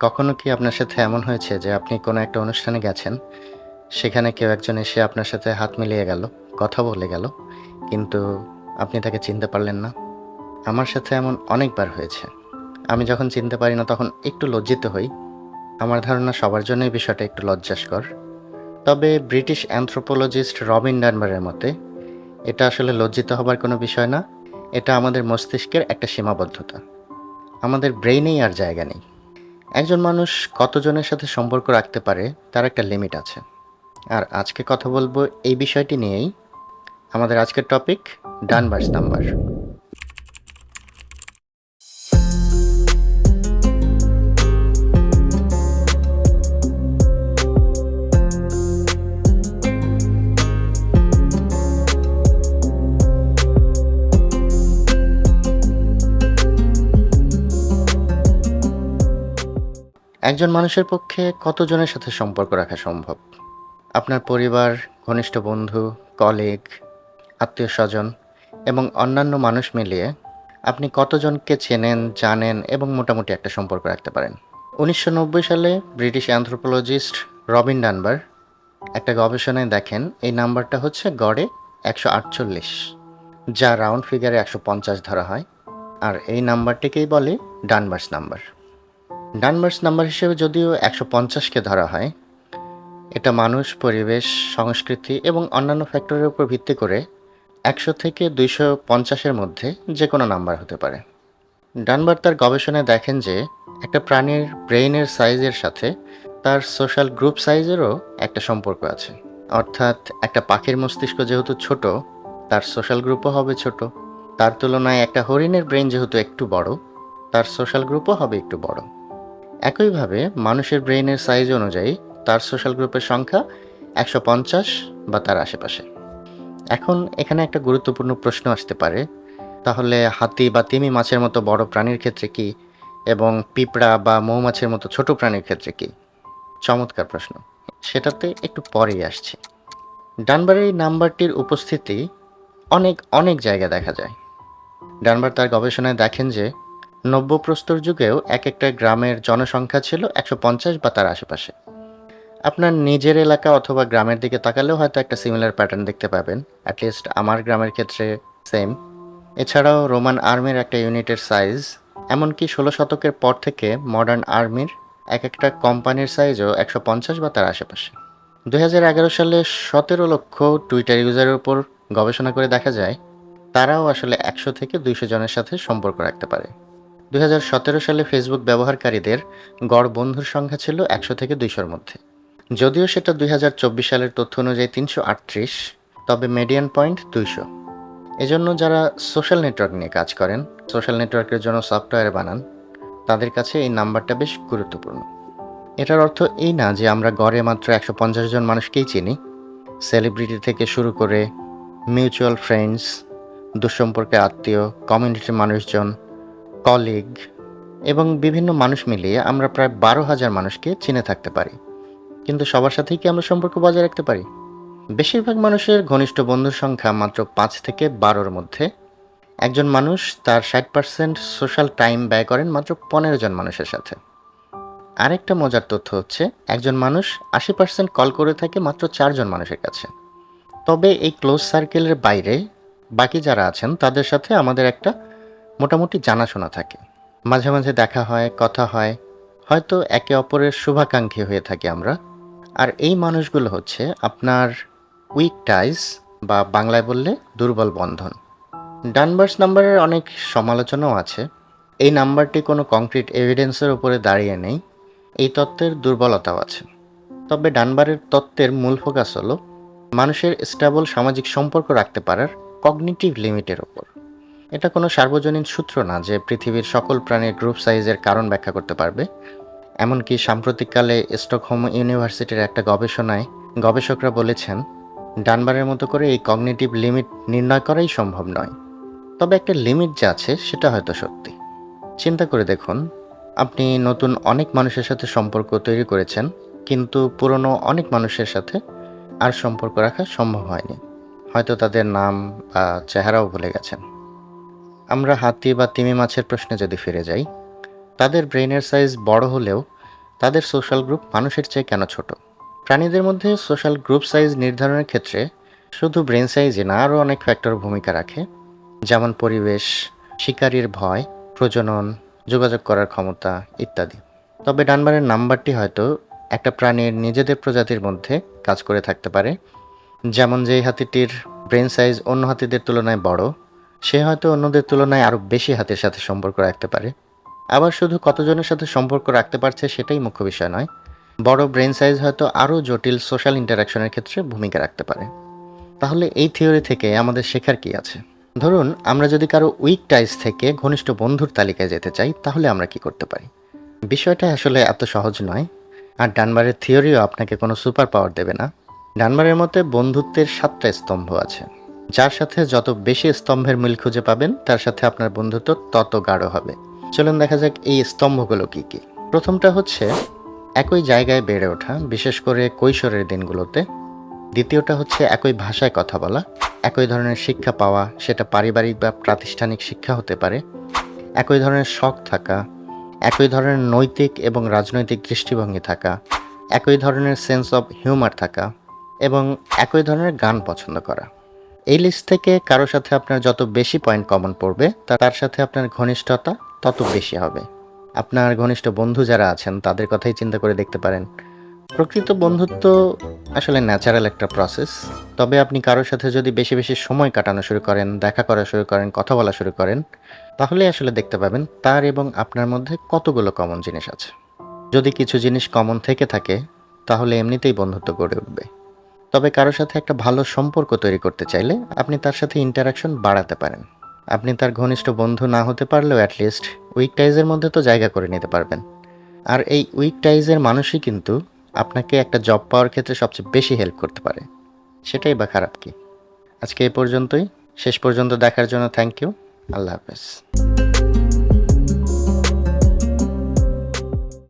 কখনো কি আপনার সাথে এমন হয়েছে যে আপনি কোনো একটা অনুষ্ঠানে গেছেন? সেখানে কেউ একজন এসে আপনার সাথে হাত মিলিয়ে গেল, কথা বলে গেল, কিন্তু আপনি তাকে চিনতে পারলেন না। আমার সাথে এমন অনেকবার হয়েছে। আমি যখন চিনতে পারি না তখন একটু লজ্জিত হই। আমার ধারণা সবার জন্যই বিষয়টা একটু লজ্জাস্কর। তবে ব্রিটিশ অ্যানথ্রোপোলজিস্ট রবিন ডানবারের মতে, এটা আসলে লজ্জিত হবার কোনো বিষয় না, এটা আমাদের মস্তিষ্কের একটা সীমাবদ্ধতা। আমাদের ব্রেইনেই আর জায়গা নেই। একজন মানুষ কতজনের সাথে সম্পর্ক রাখতে পারে, তার একটা লিমিট আছে। আর আজকে কথা বলব এই বিষয়টি নিয়েই। আমাদের আজকের টপিক ডানবার্স নাম্বার। একজন মানুষের পক্ষে কতজনের সাথে সম্পর্ক রাখা সম্ভব? আপনার পরিবার, ঘনিষ্ঠ বন্ধু, কলিগ, আত্মীয় স্বজন এবং অন্যান্য মানুষ মিলিয়ে আপনি কতজনকে চেনেন, জানেন এবং মোটামুটি একটা সম্পর্ক রাখতে পারেন? উনিশশো নব্বই সালে ব্রিটিশ অ্যানথ্রোপোলজিস্ট রবিন ডানবার একটা গবেষণায় দেখেন, এই নাম্বারটা হচ্ছে গড়ে একশো আটচল্লিশ, যা রাউন্ড ফিগারে একশো পঞ্চাশ ধরা হয়। আর এই নাম্বারটিকেই বলে ডানবার্স নাম্বার। ডানবার্স নাম্বার হিসেবে যদিও একশো পঞ্চাশকে ধরা হয়, এটা মানুষ, পরিবেশ, সংস্কৃতি এবং অন্যান্য ফ্যাক্টরের উপর ভিত্তি করে একশো থেকে দুইশো পঞ্চাশের মধ্যে যে কোনো নাম্বার হতে পারে। ডানবার তার গবেষণায় দেখেন যে একটা প্রাণীর ব্রেইনের সাইজের সাথে তার সোশ্যাল গ্রুপ সাইজেরও একটা সম্পর্ক আছে। অর্থাৎ একটা পাখির মস্তিষ্ক যেহেতু ছোট, তার সোশ্যাল গ্রুপও হবে ছোট। তার তুলনায় একটা হরিণের ব্রেন যেহেতু একটু বড়, তার সোশ্যাল গ্রুপও হবে একটু বড়। একইভাবে মানুষের ব্রেইনের সাইজ অনুযায়ী তার সোশ্যাল গ্রুপের সংখ্যা একশো পঞ্চাশ বা তার আশেপাশে। এখন এখানে একটা গুরুত্বপূর্ণ প্রশ্ন আসতে পারে, তাহলে হাতি বা তিমি মাছের মতো বড় প্রাণীর ক্ষেত্রে কি এবং পিঁপড়া বা মৌমাছির মতো ছোট প্রাণীর ক্ষেত্রে কি? চমৎকার প্রশ্ন। সেটাতে একটু পরেই আসছে। ডানবারের এই নাম্বারটির উপস্থিতি অনেক অনেক জায়গায় দেখা যায়। ডানবার তার গবেষণায় দেখেন যে নব্যপ্রস্তর যুগেও এক একটা গ্রামের জনসংখ্যা ছিল একশো পঞ্চাশ বা তার আশেপাশে। আপনার নিজের এলাকা অথবা গ্রামের দিকে তাকালেও হয়তো একটা সিমিলার প্যাটার্ন দেখতে পাবেন অ্যাটলিস্ট আমার গ্রামের ক্ষেত্রে সেম এছাড়াও রোমান আর্মির একটা ইউনিটের সাইজ এমনকি ষোলো শতকের পর থেকে মডার্ন আর্মির এক একটা কোম্পানির সাইজও একশো পঞ্চাশ বা তার আশেপাশে। দু হাজার এগারো সালে সতেরো লক্ষ টুইটার ইউজারের উপর গবেষণা করে দেখা যায়, তারাও আসলে একশো থেকে দুইশো জনের সাথে সম্পর্ক রাখতে পারে। দুই হাজার সতেরো সালে ফেসবুক ব্যবহারকারীদের গড় বন্ধুর সংখ্যা ছিল একশো থেকে দুইশোর মধ্যে। যদিও সেটা দুই হাজার চব্বিশ সালের তথ্য অনুযায়ী তিনশো আটত্রিশ, তবে মিডিয়ান পয়েন্ট দুইশো। এজন্য যারা সোশ্যাল নেটওয়ার্ক নিয়ে কাজ করেন সোশ্যাল নেটওয়ার্কের জন্য সফটওয়্যার বানান, তাদের কাছে এই নাম্বারটা বেশ গুরুত্বপূর্ণ। এটার অর্থ এই না যে আমরা গড়ে মাত্র একশো পঞ্চাশ জন মানুষকেই চিনি। সেলিব্রিটি থেকে শুরু করে মিউচুয়াল ফ্রেন্ডস দুঃসম্পর্কে আত্মীয় কমিউনিটির মানুষজন কলিগ এবং বিভিন্ন মানুষ মিলিয়ে আমরা প্রায় বারো হাজার মানুষকে চিনে থাকতে পারি। কিন্তু সবার সাথেই কি আমরা সম্পর্ক বজায় রাখতে পারি? বেশিরভাগ মানুষের ঘনিষ্ঠ বন্ধুর সংখ্যা মাত্র পাঁচ থেকে বারোর মধ্যে। একজন মানুষ তার ষাট পার্সেন্ট সোশ্যাল টাইম ব্যয় করেন মাত্র পনেরো জন মানুষের সাথে। আরেকটা মজার তথ্য হচ্ছে, একজন মানুষ আশি পার্সেন্ট কল করে থাকে মাত্র চারজন মানুষের কাছে। তবে এই ক্লোজ সার্কেলের বাইরে বাকি যারা আছেন, তাদের সাথে আমাদের একটা মোটামুটি জানাশোনা থাকে। মাঝে মাঝে দেখা হয়, কথা হয়। হয়তো একে অপরের শুভাকাঙ্ক্ষী হয়ে থাকি আমরা। আর এই মানুষগুলো হচ্ছে আপনার উইক টাইস বা বাংলায় বললে দুর্বল বন্ধন। ডানবার্স নাম্বারের অনেক সমালোচনাও আছে। এই নাম্বারটি কোনো কংক্রিট এভিডেন্সের উপরে দাঁড়িয়ে নেই। এই তত্ত্বের দুর্বলতাও আছে। তবে ডানবারের তত্ত্বের মূল ফোকাস হলো, মানুষের স্টেবল সামাজিক সম্পর্ক রাখতে পারার কগনিটিভ লিমিটের ওপর এটা কোনো সার্বজনীন সূত্র না যে পৃথিবীর সকল প্রাণীর গ্রুপ সাইজের কারণ ব্যাখ্যা করতে পারবে। এমনকি সাম্প্রতিককালে স্টকহোম ইউনিভার্সিটির একটা গবেষণায় গবেষকরা বলেছেন, ডানবারের মতো করে এই কগনিটিভ লিমিট নির্ণয় করাই সম্ভব নয়। তবে একটা লিমিট যা আছে, সেটা হয়তো সত্যি। চিন্তা করে দেখুন, আপনি নতুন অনেক মানুষের সাথে সম্পর্ক তৈরি করেছেন, কিন্তু পুরনো অনেক মানুষের সাথে আর সম্পর্ক রাখা সম্ভব হয়নি। হয়তো তাদের নাম বা চেহারাও ভুলে গেছেন। আমরা হাতি বা তিমি মাছের প্রশ্নে যদি ফিরে যাই, তাদের ব্রেনের সাইজ বড় হলেও তাদের সোশ্যাল গ্রুপ মানুষের চেয়ে কেন ছোট? প্রাণীদের মধ্যে সোশ্যাল গ্রুপ সাইজ নির্ধারণের ক্ষেত্রে শুধু ব্রেন সাইজে না, আরও অনেক ফ্যাক্টর ভূমিকা রাখে। যেমন পরিবেশ, শিকারীর ভয়, প্রজনন, যোগাযোগ করার ক্ষমতা ইত্যাদি। তবে ডানবারের নাম্বারটি হয়তো একটা প্রাণীর নিজেদের প্রজাতির মধ্যে কাজ করে থাকতে পারে। যেমন যেই হাতিটির ব্রেন সাইজ অন্য হাতিদের তুলনায় বড় সে হয়তো অন্যদের তুলনায় আরও বেশি হাতের সাথে সম্পর্ক রাখতে পারে। আবার শুধু কতজনের সাথে সম্পর্ক রাখতে পারছে সেটাই মুখ্য বিষয় নয়, বড় ব্রেন সাইজ হয়তো আরও জটিল সোশ্যাল ইন্টারাকশনের ক্ষেত্রে ভূমিকা রাখতে পারে। তাহলে এই থিওরি থেকে আমাদের শেখার কি আছে? ধরুন, আমরা যদি কারও উইক টাইজ থেকে ঘনিষ্ঠ বন্ধুর তালিকায় যেতে চাই, তাহলে আমরা কি করতে পারি? বিষয়টা আসলে এত সহজ নয়। আর ডানবারের থিওরিও আপনাকে কোনো সুপার পাওয়ার দেবে না। ডানবারের মতে বন্ধুত্বের সাতটা স্তম্ভ আছে। যার সাথে যত বেশি স্তম্ভের মিল খুঁজে পাবেন, তার সাথে আপনার বন্ধুত্ব তত গাঢ় হবে। চলুন দেখা যাক এই স্তম্ভগুলো কি কি। প্রথমটা হচ্ছে একই জায়গায় বেড়ে ওঠা, বিশেষ করে কৈশোরের দিনগুলোতে। দ্বিতীয়টা হচ্ছে একই ভাষায় কথা বলা, একই ধরনের শিক্ষা পাওয়া, সেটা পারিবারিক বা প্রাতিষ্ঠানিক শিক্ষা হতে পারে। একই ধরনের শখ থাকা, একই ধরনের নৈতিক এবং রাজনৈতিক দৃষ্টিভঙ্গি থাকা, একই ধরনের সেন্স অফ হিউমার থাকা এবং একই ধরনের গান পছন্দ করা। এই লিস্ট থেকে কারও সাথে আপনার যত বেশি পয়েন্ট কমন পড়বে তার সাথে আপনার ঘনিষ্ঠতা তত বেশি হবে। আপনার ঘনিষ্ঠ বন্ধু যারা আছেন, তাদের কথাই চিন্তা করে দেখতে পারেন। প্রকৃত বন্ধুত্ব আসলে ন্যাচারাল একটা প্রসেস তবে আপনি কারোর সাথে যদি বেশি বেশি সময় কাটানো শুরু করেন, দেখা করা শুরু করেন, কথা বলা শুরু করেন, তাহলে আসলে দেখতে পাবেন তার এবং আপনার মধ্যে কতগুলো কমন জিনিস আছে। যদি কিছু জিনিস কমন থেকে থাকে, তাহলে এমনিতেই বন্ধুত্ব গড়ে উঠবে। তবে কারোর সাথে একটা ভালো সম্পর্ক তৈরি করতে চাইলে আপনি তার সাথে ইন্টারাকশন বাড়াতে পারেন। আপনি তার ঘনিষ্ঠ বন্ধু না হতে পারলেও অ্যাটলিস্ট উইক টাইজের মধ্যে তো জায়গা করে নিতে পারবেন। আর এই উইক টাইজের মানুষই কিন্তু আপনাকে একটা জব পাওয়ার ক্ষেত্রে সবচেয়ে বেশি হেল্প করতে পারে। সেটাই বা খারাপ কি? আজকে এই পর্যন্তই। শেষ পর্যন্ত দেখার জন্য থ্যাংক ইউ আল্লাহ হাফেজ।